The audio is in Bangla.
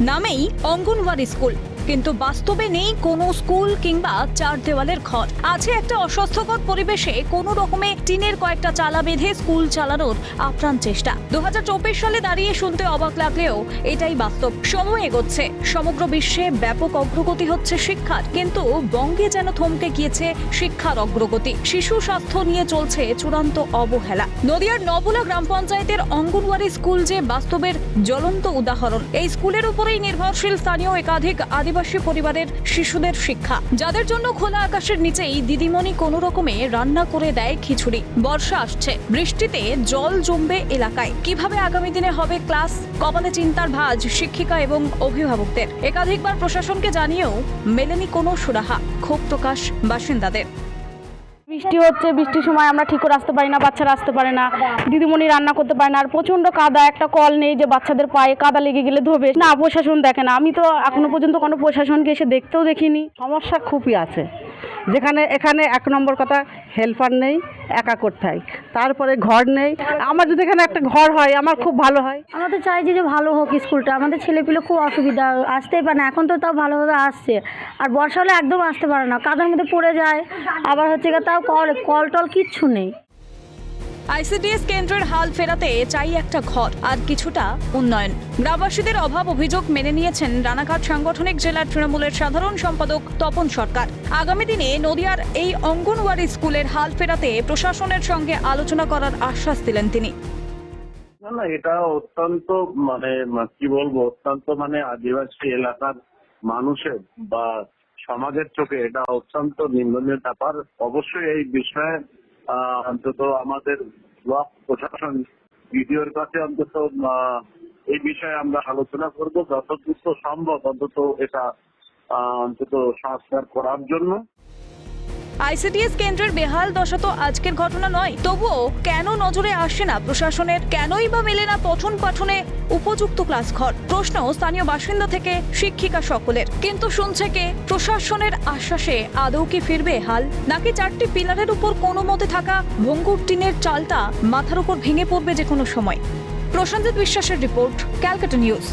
নামেই অঙ্গনওয়াড়ি স্কুল। কিন্তু বাস্তবে নেই কোনো স্কুল কিংবা চার দেওয়ালের ঘর। আছে একটা অস্বাস্থ্যকর পরিবেশে কোনো রকমে টিনের কয়েকটা চালা বেঁধে স্কুল চালানোর আপ্রাণ চেষ্টা। দু হাজার চব্বিশ সালে দাঁড়িয়ে শুনতে অবাক লাগলেও এটাই বাস্তব। সময় এগোচ্ছে। সমগ্র বিশ্বে ব্যাপক অগ্রগতি হচ্ছে শিক্ষার। কিন্তু বঙ্গে যেন থমকে গিয়েছে শিক্ষার অগ্রগতি। শিশু স্বাস্থ্য নিয়ে চলছে চূড়ান্ত অবহেলা। নদিয়ার নবুলা গ্রাম পঞ্চায়েতের অঙ্গনওয়াড়ি স্কুল যে বাস্তবের জ্বলন্ত উদাহরণ, এই স্কুলের উপরেই নির্ভরশীল স্থানীয় একাধিক আদিবাসী পরিবারের শিশুদের শিক্ষা। যাদের জন্য খোলা আকাশের নিচেই দিদিমণি কোনো রকমে রান্না করে দেয় খিচুড়ি। বর্ষা আসছে। বৃষ্টিতে জল জমবে এলাকায়। কীভাবে আগামী দিনে হবে ক্লাস? কপালে চিন্তার ভাজ শিক্ষিকা এবং অভিভাবকদের। একাধিকবার প্রশাসনকে জানিয়েও মেলেনি কোনো সুরাহা। ক্ষোভ প্রকাশ বাসিন্দাদের। বৃষ্টি হচ্ছে, বৃষ্টির সময় আমরা ঠিক করে আসতে পারি না, বাচ্চারা আসতে পারে না। দিদিমণি রান্না করতে পারে না, আর প্রচণ্ড কাদা, একটা কল নেই যে বাচ্চাদের পায়ে কাদা লেগে গেলে ধোবে। না, প্রশাসন দেখে না। আমি তো এখনও পর্যন্ত কোনো প্রশাসনকে এসে দেখতেও দেখিনি। সমস্যা খুবই আছে। যেখানে এখানে এক নম্বর কথা হেল্পার নেই, একা কোথায়? তারপরে ঘর নেই। আমার যদি এখানে একটা ঘর হয়, আমার খুব ভালো হয়। আমরা তো চাইছি যে ভালো হোক স্কুলটা। আমাদের ছেলেপিলে খুব অসুবিধা। আসতেই পারে না। এখন তো তাও ভালোভাবে আসছে। আর বর্ষা হলে একদম আসতে পারে না। কাদার মধ্যে পড়ে যায়। আবার হচ্ছে তাও কল কল টল কিচ্ছু নেই। আইসিডিএস কেন্দ্রের হাল ফেরাতে চাই একটা ঘর, আর কিছুটা উন্নয়ন। গ্রামবাসীদের অভাব অভিযোগ মেনে নিয়েছেন রানাঘাট সাংগঠনিক জেলার তৃণমূলের সাধারণ সম্পাদক তপন সরকার। আগামী দিনে নদিয়ার এই অঙ্গনওয়াড়ি স্কুলের হাল ফেরাতে প্রশাসনের সঙ্গে আলোচনা করার আশ্বাস দিলেন তিনি। না এটা অত্যন্ত মানে কি বলব, অত্যন্ত মানে আদিবাসী এলাকার মানুষের বা সমাজের চোখে এটা অত্যন্ত নিন্দনীয় ব্যাপার। অবশ্যই এই বিষয়ে অন্তত আমাদের ব্লক প্রশাসন বিডিওর কাছে অন্তত এই বিষয়ে আমরা আলোচনা করব যতটুকু সম্ভব, অন্তত এটা অন্তত সংস্কার করার জন্য। আইসিডিএস কেন্দ্রের বেহাল দশা তো আজকের ঘটনা নয়। তবুও কেন নজরে আসে না প্রশাসনের? কেনই বা মেলে না পঠন পাঠনে উপযুক্ত ক্লাস ঘর? প্রশ্ন স্থানীয় বাসিন্দা থেকে শিক্ষিকা সকলের। কিন্তু শুনছে কে? প্রশাসনের আশ্বাসে আদৌ কি ফিরবে হাল? নাকি চারটি পিলারের উপর কোনো মতে থাকা ভঙ্গুর টিনের চালটা মাথার উপর ভেঙে পড়বে যে কোনো সময়? প্রসেনজিৎ বিশ্বাসের রিপোর্ট, ক্যালকাটা নিউজ।